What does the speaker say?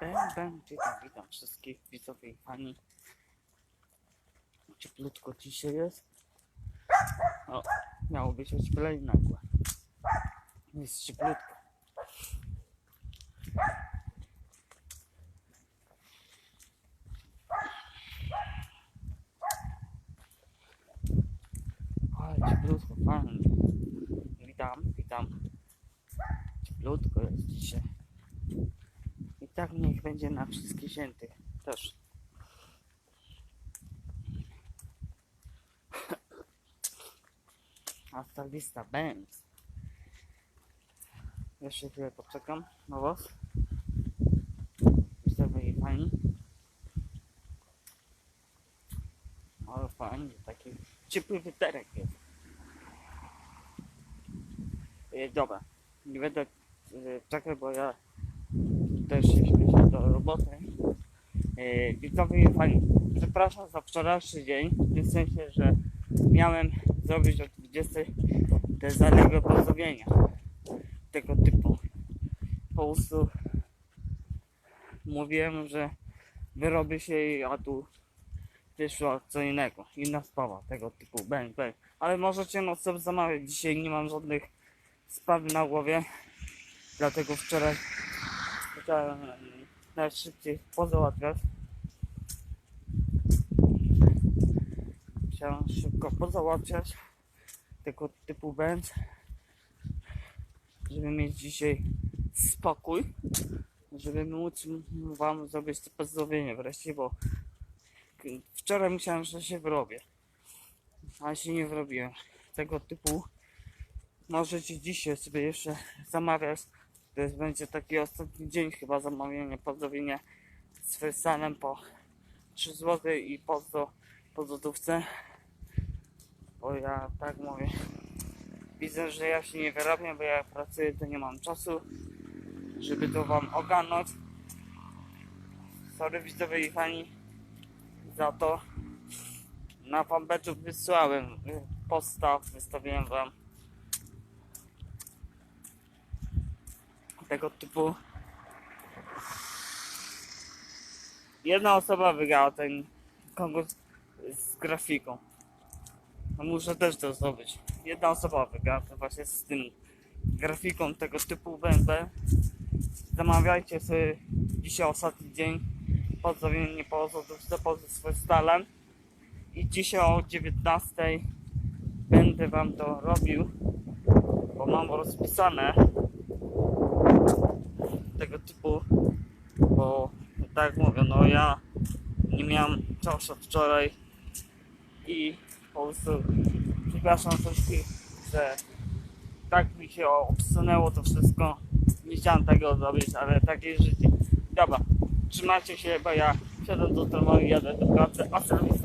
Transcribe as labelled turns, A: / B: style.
A: Bam, witam, witam wszystkich widzowie i fani. Cieplutko dzisiaj jest. O, miało być ocieplenie nagłe. Jest cieplutko. Ale cieplutko, fajnie. Witam, witam. Cieplutko jest dzisiaj. Tak niech będzie na wszystkich świętych też. Hasta vista, Benz. Jeszcze chwilę poczekam na was. Widzowie i fajni. Ale fajnie, taki ciepły wyterek jest. E, dobra, nie będę e, czekać, bo ja też śpieszę do roboty. E, widzowie fani, przepraszam za wczorajszy dzień, w tym sensie, że miałem zrobić o 20 te zaległe pozdrowienia tego typu. Po prostu mówiłem, że wyrobię się, a tu wyszło co innego, inna sprawa tego typu, bang, bang. Ale możecie no sobie zamawiać, dzisiaj nie mam żadnych spraw na głowie, dlatego wczoraj chciałem najszybciej pozałatwiać. Chciałem szybko pozałatwiać tego typu band, żeby mieć dzisiaj spokój, żeby móc wam zrobić to pozdrowienie wreszcie, bo wczoraj myślałem, że się wyrobię, ale się nie wyrobiłem. Tego typu możecie dzisiaj sobie jeszcze zamawiać to jest, będzie taki ostatni dzień chyba zamawiania pozdrowienia z Wersanem po 3 zł i pozdro po złotówce. Bo ja tak mówię. Widzę, że ja się nie wyrabiam, bo ja pracuję, to nie mam czasu, żeby to wam ogarnąć. Sorry widzowie i fani za to. Na fanpage'u wysłałem y, posta, wystawiłem wam tego typu. Jedna osoba wygrała ten konkurs z grafiką. No muszę też to zrobić. Jedna osoba wygrała to właśnie z tym grafiką tego typu będę. Zamawiajcie sobie dzisiaj ostatni dzień pozdrowienie po złotówce poza swoim stalem. I dzisiaj o 19 będę wam to robił, bo mam rozpisane tego typu, bo tak jak mówię, no ja nie miałem czasu wczoraj i po prostu przepraszam wszystkich, że tak mi się obsunęło to wszystko. Nie chciałem tego zrobić, ale takie życie. Dobra, trzymajcie się, bo ja siadam do tramwaju jadę do pracy, a serwis.